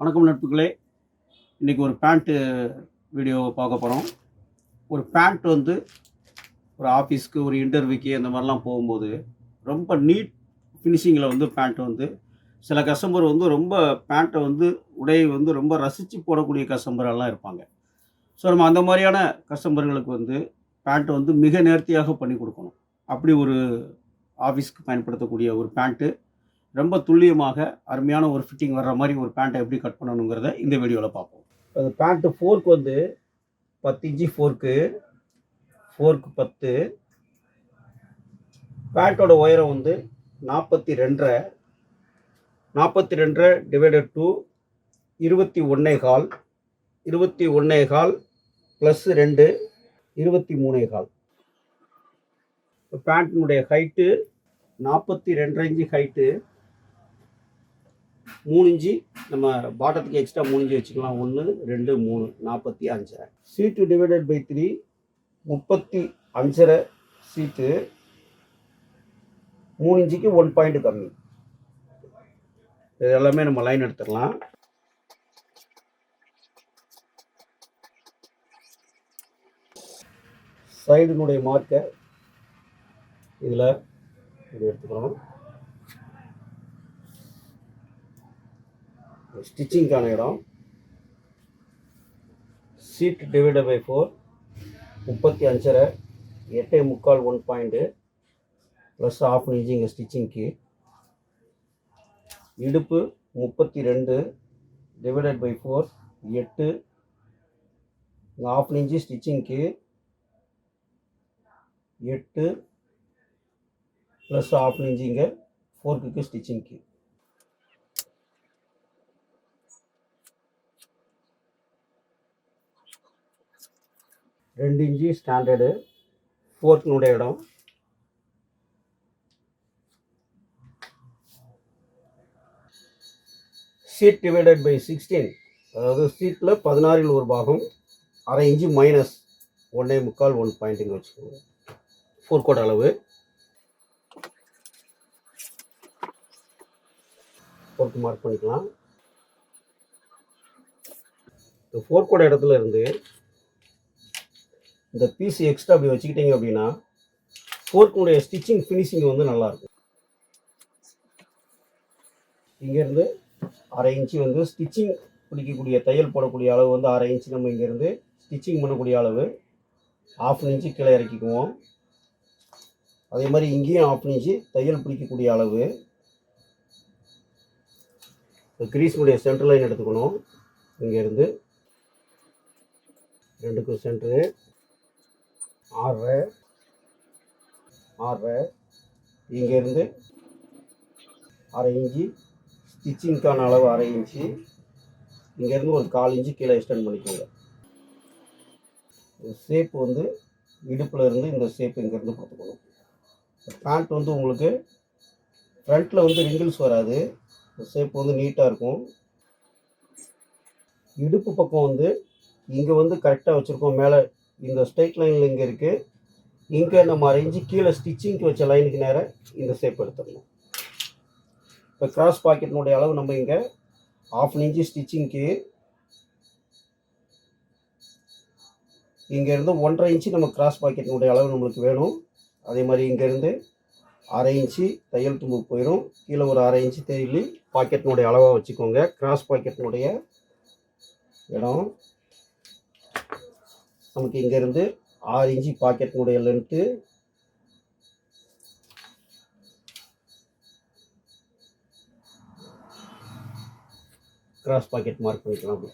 வணக்கம் நட்புகளே. இன்றைக்கி ஒரு பேண்ட்டு வீடியோ பார்க்க போகிறோம் ஒரு பேண்ட் வந்து ஒரு ஆஃபீஸ்க்கு ஒரு இன்டர்வியூக்கு அந்த மாதிரிலாம் போகும்போது ரொம்ப நீட் ஃபினிஷிங்கில் வந்து பேண்ட் வந்து சில கஸ்டமர் வந்து ரொம்ப பேண்ட்டை வந்து உடையை வந்து ரொம்ப ரசித்து போடக்கூடிய கஸ்டமரெல்லாம் இருப்பாங்க. ஸோ நம்ம அந்த மாதிரியான கஸ்டமர்களுக்கு வந்து பேண்ட்டை வந்து மிக நேர்த்தியாக பண்ணி கொடுக்கணும். அப்படி ஒரு ஆஃபீஸ்க்கு பயன்படுத்தக்கூடிய ஒரு பேண்ட்டு ரொம்ப துல்லியமாக அருமையான ஒரு ஃபிட்டிங் வர்ற மாதிரி ஒரு பேண்ட்டை எப்படி கட் பண்ணணுங்கிறத இந்த வீடியோவில் பார்ப்போம். அது பேண்ட்டு ஃபோர்க் வந்து பத்து இன்ச்சு ஃபோர்க்கு ஃபோர்க்கு பத்து. பேண்ட்டோட உயரம் வந்து நாற்பத்தி ரெண்டரை நாற்பத்தி ரெண்டரை டிவைடட் டூ இருபத்தி ஒன்றே கால். இருபத்தி ஒன்றே கால் ப்ளஸ் ரெண்டு இருபத்தி மூணே கால். பேண்ட்டினுடைய ஹைட்டு நாற்பத்தி ரெண்டரை இன்ச்சு ஹைட்டு மூணு இஞ்சி நம்ம பாட்டத்துக்கு எக்ஸ்ட்ரா மூணு இஞ்சி வச்சுக்கலாம். ஒன்று ரெண்டு மூணு நாற்பத்தி அஞ்சரை. சீட்டு டிவைடட் பை த்ரீ முப்பத்தி அஞ்சரை சீட்டு மூணு இஞ்சிக்கு ஒன் பாயிண்ட் கம்மி. இது எல்லாமே நம்ம லைன் எடுத்துடலாம். சைடினுடைய மார்க்கை இதில் இது எடுத்துக்கிறோம் ஸ்டிச்சிங்க்கான இடம். சீட் டிவைட் பை ஃபோர் முப்பத்தி அஞ்சரை. எட்டே முக்கால் one point plus half inch இங்கே ஸ்டிச்சிங்க்கு இடுப்பு முப்பத்தி ரெண்டு. டிவைடட் பை ஃபோர் எட்டு. ஆஃப் இன்ச்சு ஸ்டிச்சிங்க்கு எட்டு. ப்ளஸ் ஆஃப் இன்ச்சு இங்கே ஃபோர்க்குக்கு ஸ்டிச்சிங்க்கு ரெண்டு இன்ச்சு ஸ்டாண்டர்டு ஃபோர்க்கினுடைய இடம். சீட் டிவைடட் பை சிக்ஸ்டீன் அதாவது சீட்டில் பதினாறில் ஒரு பாகம் அரை இன்ச்சு மைனஸ் ஒன்றே முக்கால் ஒன் பாயிண்ட்டுங்க வச்சுக்கோங்க. ஃபோர் கோட் அளவு. ஃபோர்க்கு மார்க் பண்ணிக்கலாம். இந்த ஃபோர் கோட் இடத்துல இருந்து இந்த பீஸ் எக்ஸ்ட்ரா அப்படி வச்சுக்கிட்டீங்க அப்படின்னா ஃபோர்க்குடைய ஸ்டிச்சிங் ஃபினிஷிங் வந்து நல்லாயிருக்கும் இங்கேருந்து அரை இன்ச்சு வந்து ஸ்டிச்சிங் பிடிக்கக்கூடிய தையல் போடக்கூடிய அளவு வந்து அரை இன்ச்சு நம்ம இங்கேருந்து ஸ்டிச்சிங் பண்ணக்கூடிய அளவு. ஆஃப் இன்ச்சு கீழே இறக்கிக்குவோம். அதே மாதிரி இங்கேயும் ஆஃப் இன்ச்சு தையல் பிடிக்கக்கூடிய அளவு. கிரீஸுடைய சென்டர் லைன் எடுத்துக்கணும். இங்கேருந்து. ரெண்டுக்கும் சென்டரு ஆர்ரை ஆர்ரை இங்கேருந்து அரை இஞ்சி ஸ்டிச்சிங்க்கான அளவு அரை இன்ச்சு. இங்கேருந்து ஒரு கால் இன்ச்சு கீழே எக்ஸ்டெண்ட் பண்ணிக்கோங்க. ஷேப் வந்து இடுப்பில் இருந்து இந்த ஷேப் இங்கேருந்து பார்த்துக்கணும். பேண்ட் வந்து உங்களுக்கு ஃப்ரண்ட்டில் வந்து ரிங்கிள்ஸ் வராது. ஷேப் வந்து நீட்டாக இருக்கும். இடுப்பு பக்கம் வந்து இங்கே வந்து கரெக்டாக வச்சுருக்கோம். மேலே இந்த ஸ்ட்ரைட் லைனில் இங்கே இருக்குது இங்கே நம்ம அரை கீழே ஸ்டிச்சிங்க்கு வச்ச லைனுக்கு நேராக இந்த ஷேப் எடுத்துடணும். இப்போ கிராஸ் பாக்கெட்டினுடைய அளவு நம்ம இங்கே ஆஃப் இன்ச்சு ஸ்டிச்சிங்க்கு இங்கேருந்து ஒன்றரை இன்ச்சு நம்ம கிராஸ் பாக்கெட்டினுடைய அளவு நம்மளுக்கு வேணும். அதே மாதிரி இங்கேருந்து அரை இன்ச்சு தையல் தும்பு போயிடும் கீழே ஒரு அரை இன்ச்சு தையல் பாக்கெட்டினுடைய அளவாக வச்சுக்கோங்க. கிராஸ் பாக்கெட்டினுடைய இடம். நமக்கு இங்கேருந்து ஆறு இன்ச்சு பாக்கெட்டினுடைய லென்த்து கிராஸ் பாக்கெட் மார்க் பண்ணிக்கலாம்.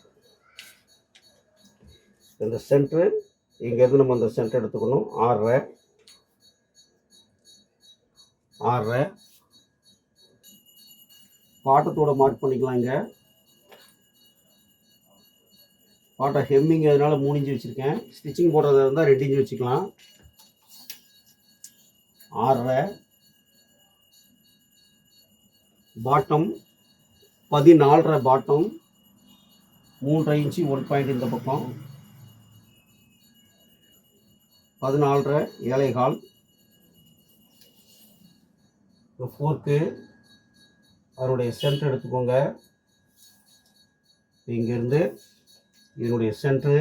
இந்த சென்ட்ரு இங்கேருந்து நம்ம அந்த சென்டர் எடுத்துக்கணும். ஆறரை ஆறரை. பாட்டத்தோட மார்க் பண்ணிக்கலாம் இங்கே. பாட்டை ஹெம்மிங் அதனால் மூணு இன்ச்சு வச்சுருக்கேன். ஸ்டிச்சிங் போடுறதா இருந்தால் ரெண்டு இன்ச்சு வச்சுக்கலாம். ஆறரை. பாட்டம் பதினாலரை பாட்டம் மூன்றரை இன்ச்சு ஒன் பாயிண்ட் இந்த பக்கம். பதினாலரை ஏழைகால் ஃபோர்க்கு அதனுடைய சென்டர் எடுத்துக்கோங்க. இங்கேருந்து இதனுடைய சென்ட்ரு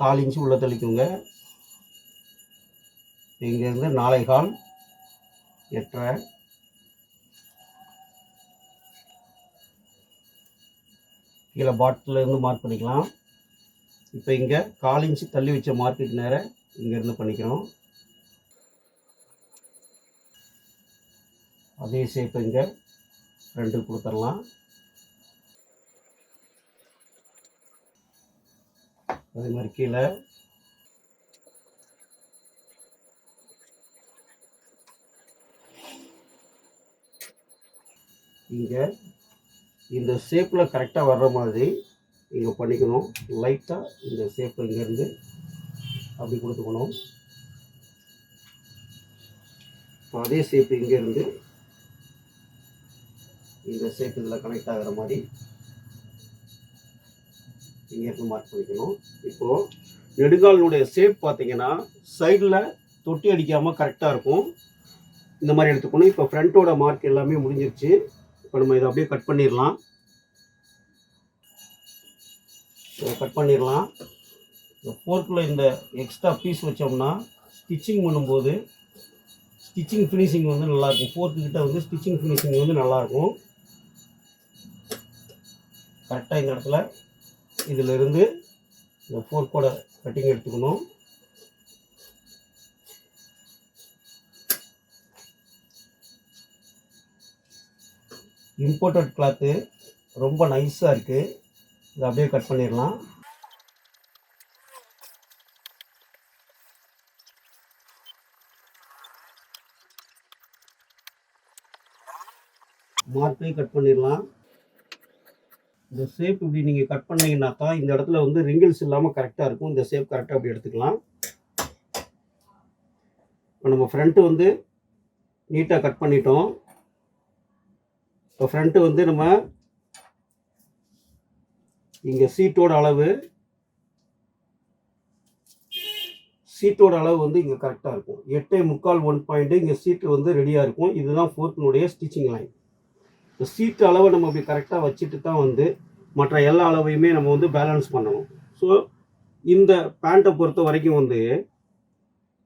கால் இன்ச்சு உள்ளே தெளிக்குங்க இங்கேருந்து நாளை கால் எட்டரை. கீழே பாட்டிலேருந்து மார்க் பண்ணிக்கலாம். இப்போ இங்கே கால் இன்ச்சு தள்ளி வச்ச மார்க்குக்கு நேரம் இங்கேருந்து பண்ணிக்கிறோம். அதே ஷேப் இங்கே ரெண்டு கொடுத்துடலாம். அதே மாதிரி கீழே. இங்கே இந்த ஷேப்பில் கரெக்டாக வர்ற மாதிரி இங்கே பண்ணிக்கணும். லைட்டாக இந்த ஷேப்பில் இங்கேருந்து அப்படி கொடுத்துக்கணும். இப்போ அதே ஷேப் இங்கேருந்து இந்த ஷேப் இதில் கனெக்ட் ஆகிற மாதிரி இங்கேருந்து மார்க் பண்ணிக்கணும். இப்போது நெடுங்காலினுடைய ஷேப் பார்த்தீங்கன்னா சைடில் தொட்டி அடிக்காமல் கரெக்டாக இருக்கும். இந்த மாதிரி எடுத்துக்கணும். இப்போ ஃப்ரண்ட்டோட மார்க் எல்லாமே முடிஞ்சிருச்சு. இப்போ நம்ம இதை அப்படியே கட் பண்ணிடலாம். கட் பண்ணிடலாம். இந்த ஃபோர்க்கில் இந்த எக்ஸ்ட்ரா பீஸ் வச்சோம்னா ஸ்டிச்சிங் பண்ணும்போது ஸ்டிச்சிங் ஃபினிஷிங் வந்து நல்லாயிருக்கும். ஃபோர்க்கு கிட்ட வந்து ஸ்டிச்சிங் ஃபினிஷிங் வந்து நல்லாயிருக்கும். கரெக்டாக இந்த இடத்துல இதிலிருந்து இந்த ஃபோர்க்கோட கட்டிங் எடுத்துக்கணும். இம்போர்ட்டட் கிளாத்து ரொம்ப நைஸாக இருக்குது இதை அப்படியே கட் பண்ணிடலாம். மார்க்கையும் கட் பண்ணிடலாம். இந்த ஷேப் இப்படி நீங்கள் கட் பண்ணீங்கன்னாக்கா இந்த இடத்துல வந்து ரிங்கிள்ஸ் இல்லாமல் கரெக்டாக இருக்கும். இந்த ஷேப் கரெக்டாக அப்படி எடுத்துக்கலாம். இப்போ நம்ம ஃப்ரண்ட்டு வந்து நீட்டாக கட் பண்ணிட்டோம். இப்போ ஃப்ரண்ட்டு வந்து நம்ம இங்கே சீட்டோட அளவு சீட்டோட அளவு வந்து இங்கே கரெக்டாக இருக்கும். எட்டே முக்கால் ஒன் பாயிண்ட்டு இங்கே சீட்டு வந்து ரெடியாக இருக்கும். இதுதான் ஃபோர்த்தினுடைய ஸ்டிச்சிங் லைன் இந்த சீட்டு அளவை நம்ம அப்படி கரெக்டாக வச்சுட்டு தான் வந்து மற்ற எல்லா அளவையுமே நம்ம வந்து பேலன்ஸ் பண்ணணும். ஸோ இந்த பேண்ட்டை பொறுத்த வரைக்கும் வந்து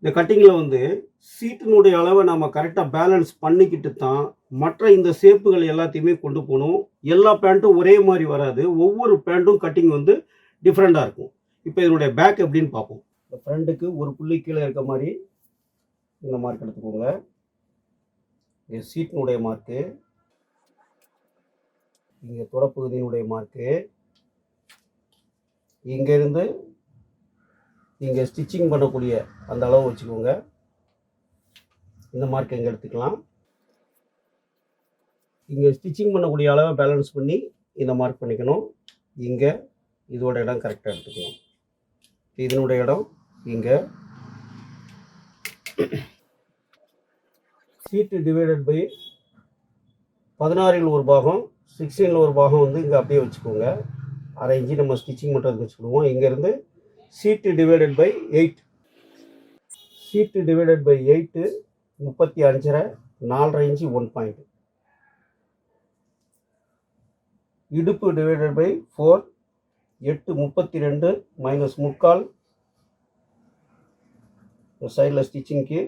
இந்த கட்டிங்கில் வந்து சீட்டினுடைய அளவை நம்ம கரெக்டாக பேலன்ஸ் பண்ணிக்கிட்டு தான் மற்ற இந்த சேப்புகள் எல்லாத்தையுமே கொண்டு போகணும். எல்லா பேண்ட்டும் ஒரே மாதிரி வராது. ஒவ்வொரு பேண்ட்டும் கட்டிங் வந்து டிஃப்ரெண்ட்டாக இருக்கும். இப்போ இதனுடைய பேக் எப்படின்னு பார்ப்போம். இந்த ஃப்ரெண்டுக்கு ஒரு புள்ளி கீழே இருக்க மாதிரி இந்த மார்க் எடுத்துக்கோங்க. சீட்டினுடைய மார்க்கு இங்கே தொடப்பகுதியினுடைய மார்க்கு இங்கேருந்து இங்கே ஸ்டிச்சிங் பண்ணக்கூடிய அந்த அளவு வச்சுக்கோங்க. இந்த மார்க் இங்கே எடுத்துக்கலாம். இங்கே ஸ்டிச்சிங் பண்ணக்கூடிய அளவை பேலன்ஸ் பண்ணி இந்த மார்க் பண்ணிக்கணும். இங்கே இதோட இடம் கரெக்டாக எடுத்துக்கணும். இதனுடைய இடம் இங்கே. சீட்டு டிவைடட் பை பதினாறில் ஒரு பாகம். சிக்ஸ்டீனில் ஒரு பாகம் வந்து இங்கே அப்படியே வச்சுக்கோங்க. அரை இன்ச்சு நம்ம ஸ்டிச்சிங் பண்ணுறதுக்கு வச்சுக்கிடுவோம். இங்கேருந்து seat divided by eight seat divided by eight முப்பத்தி அஞ்சரை நாலரை இன்ச்சு ஒன் பாயிண்ட் இடுப்பு டிவைடட் பை ஃபோர் எட்டு முப்பத்தி ரெண்டு மைனஸ் முக்கால். சைடில் ஸ்டிச்சிங்க்கு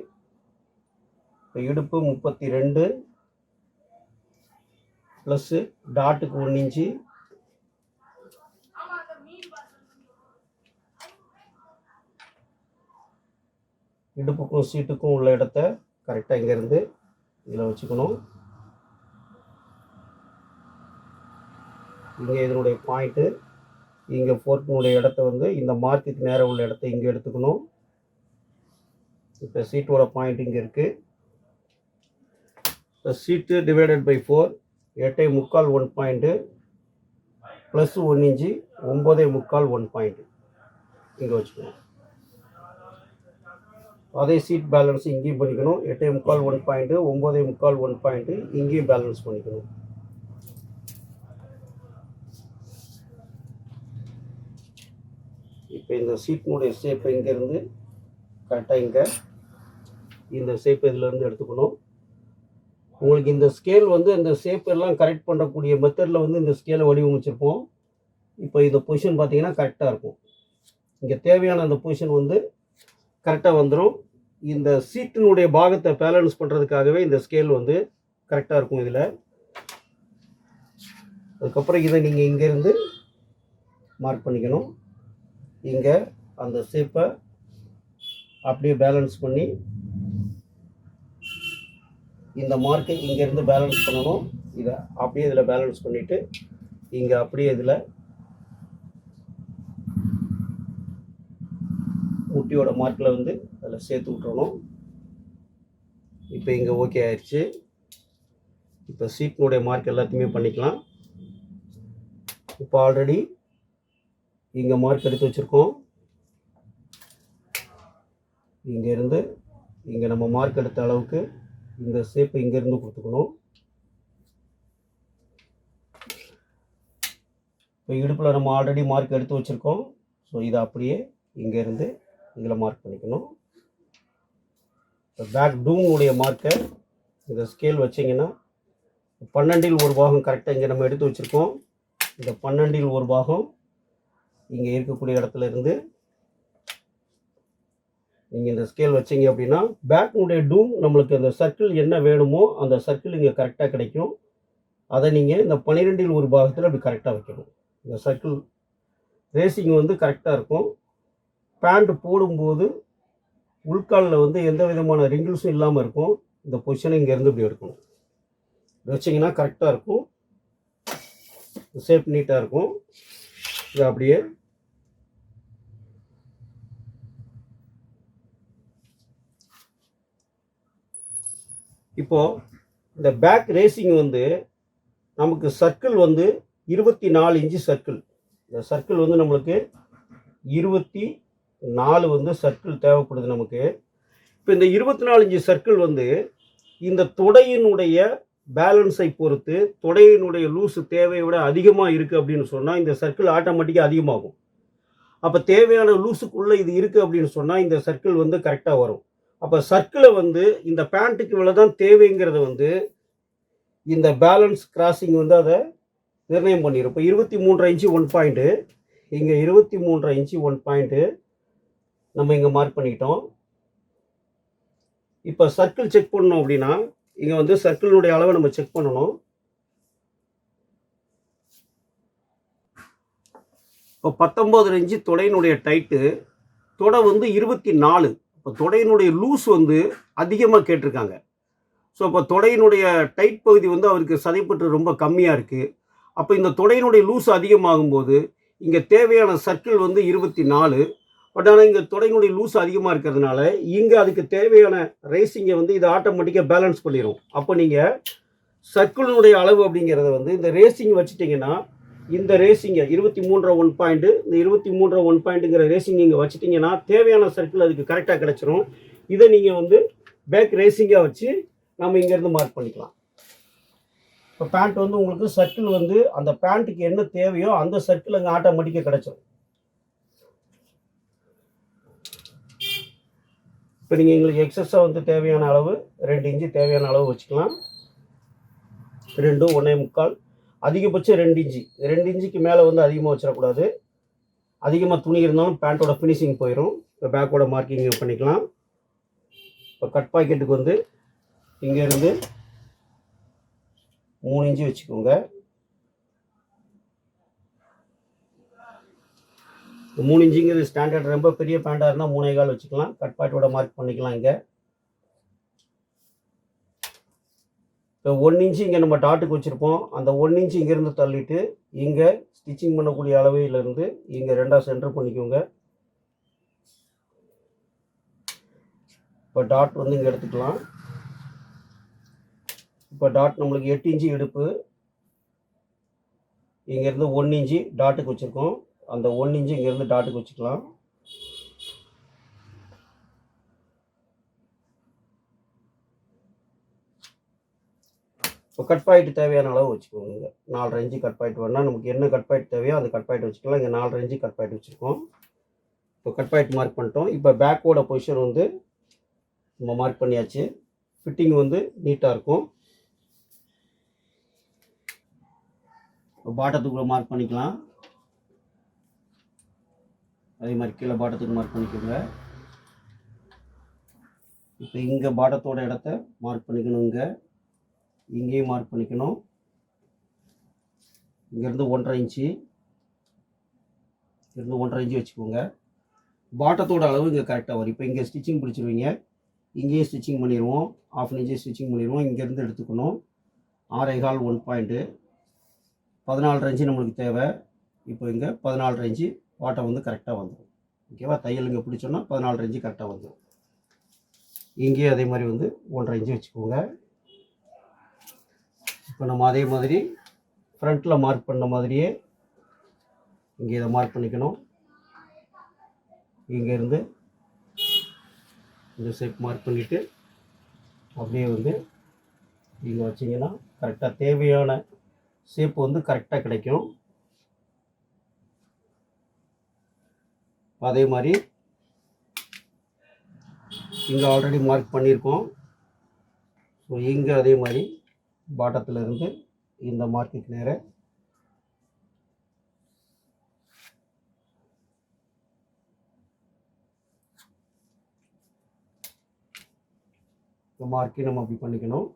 இப்போ இடுப்பு முப்பத்தி ரெண்டு ப்ளஸ்ஸு டாட்டுக்கு ஒன்று இன்ச்சு. இடுப்புக்கும் சீட்டுக்கும் உள்ள இடத்த கரெக்டாக இங்கேருந்து இதில் வச்சுக்கணும். இங்கே இதனுடைய பாயிண்ட்டு இங்கே ஃபோர்க்கினுடைய இடத்த வந்து இந்த மார்க்குக்கு நேரம் உள்ள இடத்த இங்கே எடுத்துக்கணும். இப்போ சீட்டோட பாயிண்ட் இங்கே இருக்குது இப்போ சீட்டு டிவைடட் பை ஃபோர் எட்டை முக்கால் one point plus one inch ஒம்பதே முக்கால் ஒன் பாயிண்ட்டு இங்கே வச்சுக்கணும் அதே சீட் பேலன்ஸ் இங்கேயும் பண்ணிக்கணும். எட்டே முக்கால் ஒன் பாயிண்ட்டு ஒம்பதே முக்கால் ஒன் பாயிண்ட்டு இங்கேயும் பேலன்ஸ் பண்ணிக்கணும். இப்போ இந்த சீட்னுடைய ஷேப் இங்கேருந்து கரெக்டாக இங்கே இந்த ஷேப் இதிலேருந்து எடுத்துக்கணும். உங்களுக்கு இந்த ஸ்கேல் வந்து இந்த ஷேப் எல்லாம் கரெக்ட் பண்ணக்கூடிய மெத்தடில் வந்து இந்த ஸ்கேலை வடிவமைச்சிருப்போம். இப்போ இந்த பொசிஷன் பார்த்தீங்கன்னா கரெக்டாக இருக்கும். இங்கே தேவையான அந்த பொசிஷன் வந்து கரெக்டாக வந்துடும் இந்த சீட்டினுடைய பாகத்தை பேலன்ஸ் பண்ணுறதுக்காகவே இந்த ஸ்கேல் வந்து கரெக்டாக இருக்கும் இதில். அதுக்கப்புறம் இதை நீங்கள் இங்கேருந்து மார்க் பண்ணிக்கணும். இங்கே அந்த ஷேப்பை அப்படியே பேலன்ஸ் பண்ணி இந்த மார்க்கை இங்கேருந்து பேலன்ஸ் பண்ணணும். இதை அப்படியே இதில் பேலன்ஸ் பண்ணிவிட்டு இங்கே அப்படியே இதில் முட்டியோட மார்க்கில் வந்து அதில் சேர்த்து விட்டுறணும். இப்போ இங்கே ஓகே ஆயிடுச்சு. இப்போ சீட்னுடைய மார்க் எல்லாத்தையுமே பண்ணிக்கலாம். இப்போ ஆல்ரெடி இங்கே மார்க் எடுத்து வச்சுருக்கோம். இங்கேருந்து இங்கே நம்ம மார்க் எடுத்த அளவுக்கு இந்த ஷேப்பை இங்கேருந்து கொடுத்துக்கணும். இப்போ இடுப்பில் நம்ம ஆல்ரெடி மார்க் எடுத்து வச்சுருக்கோம். ஸோ இதை அப்படியே இங்கேருந்து இதில் மார்க் பண்ணிக்கணும். இப்போ பேக் டூமுடைய மார்க்கை இந்த ஸ்கேல் வச்சிங்கன்னா பன்னெண்டில் ஒரு பாகம் கரெக்டாக இங்கே நம்ம எடுத்து வச்சுருக்கோம். இந்த பன்னெண்டில் ஒரு பாகம் இங்கே இருக்கக்கூடிய இடத்துல இருந்து நீங்கள் இந்த ஸ்கேல் வச்சிங்க அப்படின்னா பேக்னுடைய டூம் நம்மளுக்கு அந்த சர்க்கிள் என்ன வேணுமோ அந்த சர்க்கிள் இங்கே கரெக்டாக கிடைக்கும். அதை நீங்கள் இந்த பன்னிரெண்டில் ஒரு பாகத்தில் அப்படி கரெக்டாக வைக்கணும். இந்த சர்க்கிள் ரேசிங் வந்து கரெக்டாக இருக்கும். பேண்ட் போடும்போது உள்காலில் வந்து எந்த விதமான ரிங்கிள்ஸும் இல்லாமல் இருக்கும். இந்த பொசிஷனை இங்கேருந்து இப்படி எடுக்கணும். வச்சிங்கன்னா கரெக்டாக இருக்கும். ஷேப் நீட்டாக இருக்கும். இது அப்படியே இப்போது இந்த பேக் ரேசிங் வந்து நமக்கு சர்க்கிள் வந்து இருபத்தி நாலு இன்ச்சு சர்க்கிள் இந்த சர்க்கிள் வந்து நம்மளுக்கு இருபத்தி நாலு வந்து சர்க்கிள் தேவைப்படுது நமக்கு. இப்போ இந்த இருபத்தி நாலு இன்ச்சு சர்க்கிள் வந்து இந்த தொடையினுடைய பேலன்ஸை பொறுத்து தொடையினுடைய லூஸு தேவையை விட அதிகமாக இருக்குது அப்படின்னு சொன்னால் இந்த சர்க்கிள் ஆட்டோமேட்டிக்காக அதிகமாகும். அப்போ தேவையான லூஸுக்குள்ளே இது இருக்குது அப்படின்னு சொன்னால் இந்த சர்க்கிள் வந்து கரெக்டாக வரும். அப்போ சர்க்கிளை வந்து இந்த பேண்ட்டுக்கு இவ்வளோ தான் தேவைங்கிறத வந்து இந்த பேலன்ஸ் கிராசிங் வந்து அதை நிர்ணயம் பண்ணிடும் இப்போ இருபத்தி மூன்றரை இன்ச்சு ஒன் பாயிண்ட்டு இங்கே இருபத்தி மூன்றரை இன்ச்சு ஒன் பாயிண்ட்டு நம்ம இங்கே மார்க் பண்ணிக்கிட்டோம். இப்போ சர்க்கிள் செக் பண்ணோம் அப்படின்னா இங்கே வந்து சர்க்கிளினுடைய அளவை நம்ம செக் பண்ணணும். இப்போ பத்தொம்போது இன்ச்சு தொடையினுடைய டைட்டு தொடை வந்து இருபத்தி நாலு. இப்போ தொடையினுடைய லூஸ் வந்து அதிகமாக கேட்டிருக்காங்க. ஸோ இப்போ தொடையினுடைய டைட் பகுதி வந்து அவருக்கு சதைப்பற்று ரொம்ப கம்மியாக இருக்குது அப்போ இந்த தொடையினுடைய லூஸ் அதிகமாகும்போது இங்கே தேவையான சர்க்கிள் வந்து இருபத்தி நாலு பட் ஆனால் இங்கே தொடையினுடைய லூஸ் அதிகமாக இருக்கிறதுனால இங்கே அதுக்கு தேவையான ரேசிங்கை வந்து இது ஆட்டோமேட்டிக்காக பேலன்ஸ் பண்ணிடும் அப்போ நீங்கள் சர்க்கிளினுடைய அளவு அப்படிங்கிறத வந்து இந்த ரேசிங் வச்சுட்டிங்கன்னா இந்த ரேசிங்கை இருபத்தி மூன்றரை ஒன் பாயிண்ட்டு இந்த இருபத்தி மூன்றரை ஒன் பாயிண்ட்டுங்கிற ரேசிங் நீங்கள் வச்சுட்டிங்கன்னா தேவையான சர்க்கிள் அதுக்கு கரெக்டாக கிடச்சிரும். இதை நீங்கள் வந்து பேக் ரேசிங்காக வச்சு நம்ம இங்கேருந்து மார்க் பண்ணிக்கலாம். இப்போ பேண்ட் வந்து உங்களுக்கு சர்க்கிள் வந்து அந்த பேண்ட்டுக்கு என்ன தேவையோ அந்த சர்க்கிள் அங்கே ஆட்டோமேட்டிக்காக கிடச்சிரும். இப்போ நீங்கள் எங்களுக்கு எக்ஸஸாக வந்து தேவையான அளவு ரெண்டு இன்ச்சு தேவையான அளவு வச்சுக்கலாம். ரெண்டும் ஒன்றே முக்கால். அதிகபட்சம் ரெண்டு இன்ச்சு. ரெண்டு இன்ச்சுக்கு மேலே வந்து அதிகமாக வச்சிடக்கூடாது. அதிகமாக துணி இருந்தாலும் பேண்ட்டோட ஃபினிஷிங் போயிடும் இப்போ பேக்கோட மார்க்கிங் பண்ணிக்கலாம். இப்போ கட் பாக்கெட்டுக்கு வந்து இங்கேருந்து மூணு இன்ச்சு வச்சுக்கோங்க. மூணு இன்ச்சுங்கிறது ஸ்டாண்டர்ட் ரொம்ப பெரிய பேண்ட்டாக இருந்தால் மூணே கால் வச்சுக்கலாம். கட் பாக்கெட்டோட மார்க் பண்ணிக்கலாம் இங்கே. இப்போ ஒன் இன்ச்சு இங்கே நம்ம டாட்டுக்கு வச்சுருப்போம். அந்த ஒன் இன்ச்சு இங்கேருந்து தள்ளிட்டு இங்கே ஸ்டிச்சிங் பண்ணக்கூடிய அளவையிலேருந்து இங்கே ரெண்டாக சென்டர் பண்ணிக்கோங்க. இப்போ டாட் வந்து இங்கே எடுத்துக்கலாம். இப்போ டாட் நம்மளுக்கு எட்டு இன்ச்சு இடுப்பு. இங்கேருந்து ஒன் இன்ச்சு டாட்டுக்கு வச்சுருக்கோம். அந்த ஒன் இன்ச்சு இங்கேருந்து டாட்டுக்கு வச்சுக்கலாம். இப்போ கட் பாயிண்ட் தேவையான அளவு வச்சுக்கோங்க. நாலு இன்ச்சு கட் பாயிண்ட் வேணால் நமக்கு என்ன கட் பாயிண்ட் தேவையோ அந்த கட் பாயிண்ட் வச்சுக்கலாம். இங்கே நாலு இன்ச்சு கட் பாயிண்ட் வச்சுருக்கோம். இப்போ கட் பாயிண்ட் மார்க் பண்ணிட்டோம். இப்போ பேக்கோட பொசிஷன் வந்து நம்ம மார்க் பண்ணியாச்சு. ஃபிட்டிங் வந்து நீட்டாக இருக்கும். பாட்டத்துக்குள்ளே மார்க் பண்ணிக்கலாம். அதே மாதிரி கீழே பாட்டத்துக்கு மார்க் பண்ணிக்கோங்க. இப்போ இங்கே பாட்டத்தோட இடத்த மார்க் பண்ணிக்கணுங்க இங்கேயும் மார்க் பண்ணிக்கணும். இங்கேருந்து ஒன்றரை இன்ச்சு இருந்து ஒன்றரை இன்ச்சு வச்சுக்கோங்க. பாட்டத்தோட அளவு இங்கே கரெக்டாக வரும். இப்போ இங்கே ஸ்டிச்சிங் பிடிச்சிருவீங்க. இங்கேயும் ஸ்டிச்சிங் பண்ணிடுவோம். ஆஃப் இன்ச்சு ஸ்டிச்சிங் பண்ணிடுவோம். இங்கேருந்து எடுத்துக்கணும். ஆறேகால் ஒன் பாயிண்ட்டு பதினாலு இன்ச்சு நம்மளுக்கு தேவை. இப்போ இங்கே பதினாலு இன்ச்சு பாட்டம் வந்து கரெக்டாக வந்துடும் ஓகேவா தையல் இங்கே பிடிச்சோன்னா பதினாலு இன்ச்சு கரெக்டாக வந்துடும் இங்கேயும் அதே மாதிரி வந்து ஒன்றரை இன்ச்சு வச்சுக்கோங்க. இப்போ நம்ம அதே மாதிரி ஃப்ரண்ட்டில் மார்க் பண்ண மாதிரியே இங்கே இதை மார்க் பண்ணிக்கணும். இங்கேருந்து இந்த ஷேப் மார்க் பண்ணிவிட்டு அப்படியே வந்து இங்கே வச்சிங்கன்னா கரெக்டாக தேவையான ஷேப் வந்து கரெக்டாக கிடைக்கும். அதே மாதிரி இங்கே ஆல்ரெடி மார்க் பண்ணியிருக்கோம். ஸோ இங்கே அதே மாதிரி பாட்டத்தில் இருந்து இந்த மார்க்குக்கு நேர. இந்த மார்க்கையும் நம்ம அப்படி பண்ணிக்கணும்.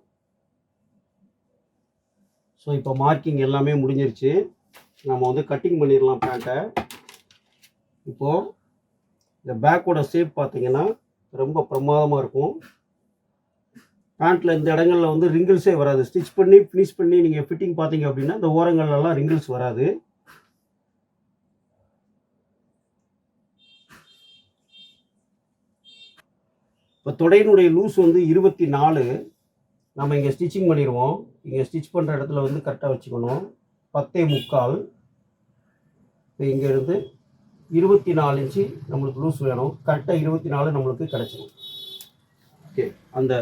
ஸோ இப்போ மார்க்கிங் எல்லாமே முடிஞ்சிருச்சு. நம்ம வந்து கட்டிங் பண்ணிடலாம் பேண்ட்டை. இப்போது இந்த பேக்கோட ஷேப் பார்த்தீங்கன்னா ரொம்ப பிரமாதமாக இருக்கும். பேண்ட்டில் இந்த இடங்களில் வந்து ரிங்கிள்ஸே வராது. ஸ்டிச் பண்ணி ஃபினிஷ் பண்ணி நீங்கள் ஃபிட்டிங் பார்த்தீங்க அப்படின்னா இந்த ஓரங்கள்லாம் ரிங்கிள்ஸ் வராது. இப்போ தொடையினுடைய லூஸ் வந்து இருபத்தி நாலு நம்ம இங்கே ஸ்டிச்சிங் பண்ணிடுவோம். இங்கே ஸ்டிச் பண்ணுற இடத்துல வந்து கரெக்டாக வச்சுக்கணும். பத்தே முக்கால். இப்போ இங்கேருந்து இருபத்தி நாலு இன்ச்சு நம்மளுக்கு லூஸ் வேணும். கரெக்டாக இருபத்தி நாலு நம்மளுக்கு கிடச்சிடும் ஓகே அந்த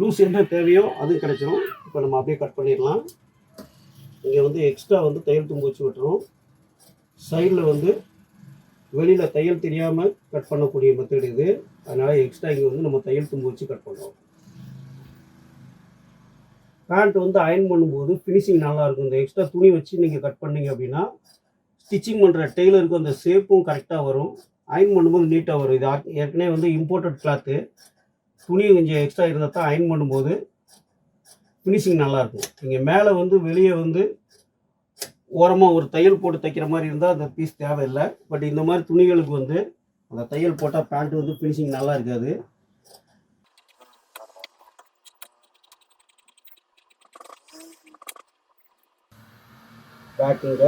லூஸ் என்ன தேவையோ அது கிடச்சிரும். இப்போ நம்ம அப்படியே கட் பண்ணிடலாம். இங்கே வந்து எக்ஸ்ட்ரா வந்து தையல் தும்பு வச்சு விட்டுரும் சைடில் வந்து வெளியில் தையல் தெரியாமல் கட் பண்ணக்கூடிய மெத்தட் இது. அதனால் எக்ஸ்ட்ரா இங்கே வந்து நம்ம தையல் தும்பு வச்சு கட் பண்ணுறோம் பேண்ட் வந்து அயன் பண்ணும்போது ஃபினிஷிங் நல்லாயிருக்கும் இந்த எக்ஸ்ட்ரா துணி வச்சு நீங்கள் கட் பண்ணீங்க அப்படின்னா ஸ்டிச்சிங் பண்ணுற டெய்லருக்கு அந்த ஷேப்பும் கரெக்டாக வரும். அயர்ன் பண்ணும்போது நீட்டாக வரும். இது ஏற்கனவே வந்து இம்போர்ட்டட் கிளாத்து துணி கொஞ்சம் எக்ஸ்ட்ரா இருந்தால் தான் அயர்ன் பண்ணும்போது ஃபினிஷிங் நல்லாயிருக்கும். நீங்கள் மேலே வந்து வெளியே வந்து ஓரமாக ஒரு தையல் போட்டு தைக்கிற மாதிரி இருந்தால் அந்த பீஸ் தேவையில்லை. பட் இந்த மாதிரி துணிகளுக்கு வந்து அந்த தையல் போட்டால் பேண்ட் வந்து ஃபினிஷிங் நல்லா இருக்காது. பேக்குங்க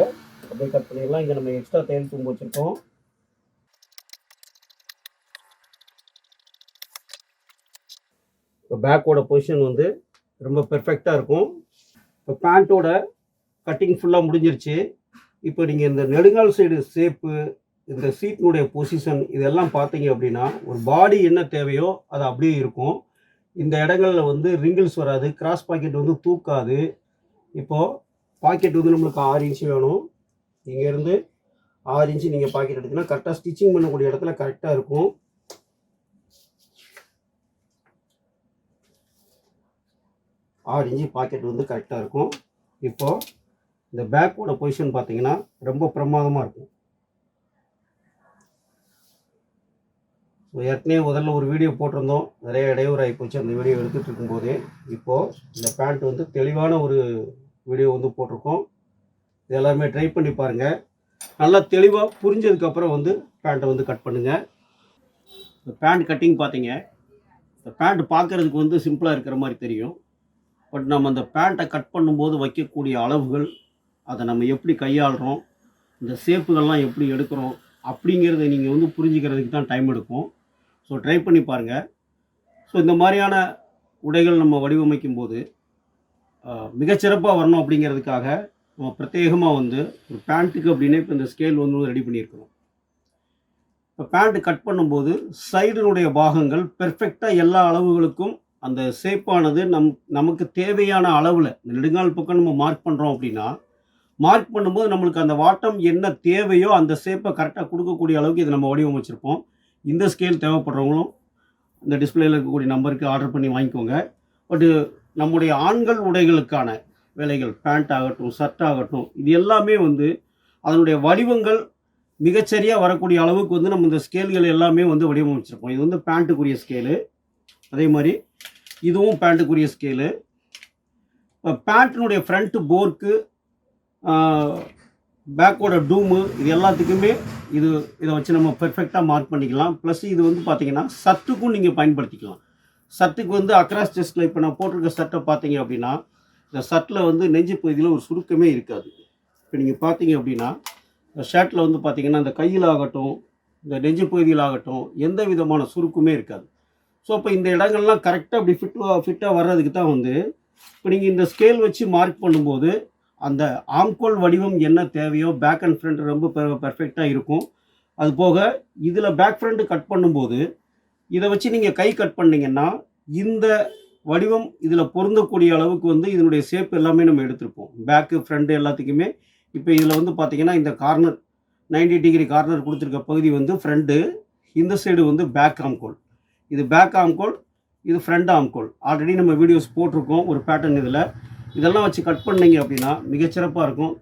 அப்படியே கட் பண்ணிடலாம். இங்கே நம்ம எக்ஸ்ட்ரா தையல் தும்பு வச்சுருக்கோம். பேக்கோட பொசிஷன் வந்து ரொம்ப பெர்ஃபெக்டாக இருக்கும். இப்போ பேண்ட்டோட கட்டிங் ஃபுல்லாக முடிஞ்சிருச்சு. இப்போ நீங்கள் இந்த நெடுங்கால் சைடு ஷேப்பு இந்த சீட்டினுடைய பொசிஷன் இதெல்லாம் பார்த்தீங்க அப்படின்னா ஒரு பாடி என்ன தேவையோ அது அப்படியே இருக்கும். இந்த இடங்களில் வந்து ரிங்கிள்ஸ் வராது கிராஸ் பாக்கெட் வந்து தூக்காது. இப்போது பாக்கெட் வந்து நம்மளுக்கு ஆறு இன்ச்சு வேணும். இங்கேருந்து ஆறு இன்ச்சு நீங்கள் பாக்கெட் எடுத்தீங்கன்னா கரெக்டாக ஸ்டிச்சிங் பண்ணக்கூடிய இடத்துல கரெக்டாக இருக்கும். ஆறு இன்ச்சு பாக்கெட் வந்து கரெக்டாக இருக்கும். இப்போது இந்த பேக்கோட பொசிஷன் பார்த்தீங்கன்னா ரொம்ப பிரமாதமாக இருக்கும். ஸோ ஏற்கனவே முதல்ல ஒரு வீடியோ போட்டிருந்தோம். நிறைய இடையூறு ஆகிப்போச்சு அந்த வீடியோ எடுத்துகிட்டு இருக்கும்போதே. இப்போது இந்த பேண்ட் வந்து தெளிவான ஒரு வீடியோ வந்து போட்டிருக்கோம். இது எல்லாருமே ட்ரை பண்ணி பாருங்கள் நல்லா தெளிவாக புரிஞ்சதுக்கப்புறம் வந்து பேண்ட்டை வந்து கட் பண்ணுங்கள் இந்த பேண்ட் கட்டிங் பார்த்தீங்க இந்த பேண்ட் பார்க்குறதுக்கு வந்து சிம்பிளாக இருக்கிற மாதிரி தெரியும். பட் நம்ம அந்த பேண்ட்டை கட் பண்ணும்போது வைக்கக்கூடிய அளவுகள் அதை நம்ம எப்படி கையாளுறோம் இந்த ஷேப்புகள்லாம் எப்படி எடுக்கிறோம் அப்படிங்கிறத நீங்கள் வந்து புரிஞ்சுக்கிறதுக்கு தான் டைம் எடுக்கும். ஸோ ட்ரை பண்ணி பாருங்கள் ஸோ இந்த மாதிரியான உடைகள் நம்ம வடிவமைக்கும் போது மிகச்சிறப்பாக வரணும் அப்படிங்கிறதுக்காக நம்ம பிரத்யேகமாக வந்து ஒரு பேண்ட்டுக்கு அப்படின்னே இப்போ இந்த ஸ்கேல் வந்து ரெடி பண்ணியிருக்கிறோம். இப்போ பேண்ட்டு கட் பண்ணும்போது சைடினுடைய பாகங்கள் பெர்ஃபெக்டாக எல்லா அளவுகளுக்கும் அந்த ஷேப்பானது நம் நமக்கு தேவையான அளவில் இந்த நெடுங்கால் பக்கம் நம்ம மார்க் பண்ணுறோம் அப்படின்னா மார்க் பண்ணும்போது நம்மளுக்கு அந்த வாட்டம் என்ன தேவையோ அந்த ஷேப்பை கரெக்டாக கொடுக்கக்கூடிய அளவுக்கு இதை நம்ம வடிவமைச்சிருப்போம். இந்த ஸ்கேல் தேவைப்படுறவங்களும் இந்த டிஸ்பிளேயில் இருக்கக்கூடிய நம்பருக்கு ஆர்டர் பண்ணி வாங்கிக்கோங்க. பட்டு நம்முடைய ஆண்கள் உடைகளுக்கான வேலைகள் பேண்ட் ஆகட்டும் ஷர்ட் ஆகட்டும் இது எல்லாமே வந்து அதனுடைய வடிவங்கள் மிகச்சரியாக வரக்கூடிய அளவுக்கு வந்து நம்ம இந்த ஸ்கேல்கள் எல்லாமே வந்து வடிவமைச்சிருப்போம். இது வந்து பேண்ட்டுக்குரிய ஸ்கேலு அதே மாதிரி இதுவும் பேண்ட்டுக்குரிய ஸ்கேலு இப்போ பேண்ட்டினுடைய ஃப்ரண்ட்டு போர்க்கு பேக்கோட டூமு இது எல்லாத்துக்குமே இது இதை வச்சு நம்ம பெர்ஃபெக்டாக மார்க் பண்ணிக்கலாம். ப்ளஸ் இது வந்து பார்த்தீங்கன்னா சர்ட்டுக்கும் நீங்கள் பயன்படுத்திக்கலாம். சர்ட்டுக்கு வந்து அக்ராஸ் செஸ்ட்டில் இப்போ நான் போட்டிருக்க சட்டை பார்த்தீங்க அப்படின்னா இந்த சர்ட்டில் வந்து நெஞ்சு பகுதியில் ஒரு சுருக்கமே இருக்காது. இப்போ நீங்கள் பார்த்தீங்க அப்படின்னா இந்த ஷர்ட்டில் வந்து பார்த்தீங்கன்னா இந்த கையில் ஆகட்டும் இந்த நெஞ்சு பகுதியில் ஆகட்டும் எந்த விதமான சுருக்குமே இருக்காது. ஸோ இப்போ இந்த இடங்கள்லாம் கரெக்டாக அப்படி ஃபிட்டாக ஃபிட்டாக வர்றதுக்கு தான் வந்து இப்போ நீங்கள் இந்த ஸ்கேல் வச்சு மார்க் பண்ணும்போது அந்த ஆம்கோல் வடிவம் என்ன தேவையோ பேக் அண்ட் ஃப்ரண்ட் ரொம்ப பெர்ஃபெக்டாக இருக்கும். அது போக இதில் பேக் ஃப்ரண்ட் கட் பண்ணும்போது இதை வச்சு நீங்கள் கை கட் பண்ணிங்கன்னா இந்த வடிவம் இதில் பொருந்தக்கூடிய அளவுக்கு வந்து இதனுடைய ஷேப் எல்லாமே நம்ம எடுத்திருப்போம். பேக்கு ஃப்ரண்ட்டு எல்லாத்துக்குமே. இப்போ இதில் வந்து பார்த்தீங்கன்னா இந்த கார்னர் 90 டிகிரி கார்னர் கொடுத்துருக்க பகுதி வந்து ஃப்ரண்ட்டு இந்த சைடு வந்து பேக் ஆம்கோல். இது பேக் ஆம்கோல் இது ஃப்ரண்ட் ஆம்கோல் ஆல்ரெடி நம்ம வீடியோஸ் போட்டிருக்கோம் ஒரு பேட்டர்ன் இதில். இதெல்லாம் வச்சு கட் பண்ணீங்க அப்படின்னா மிகச்சிறப்பாக இருக்கும்.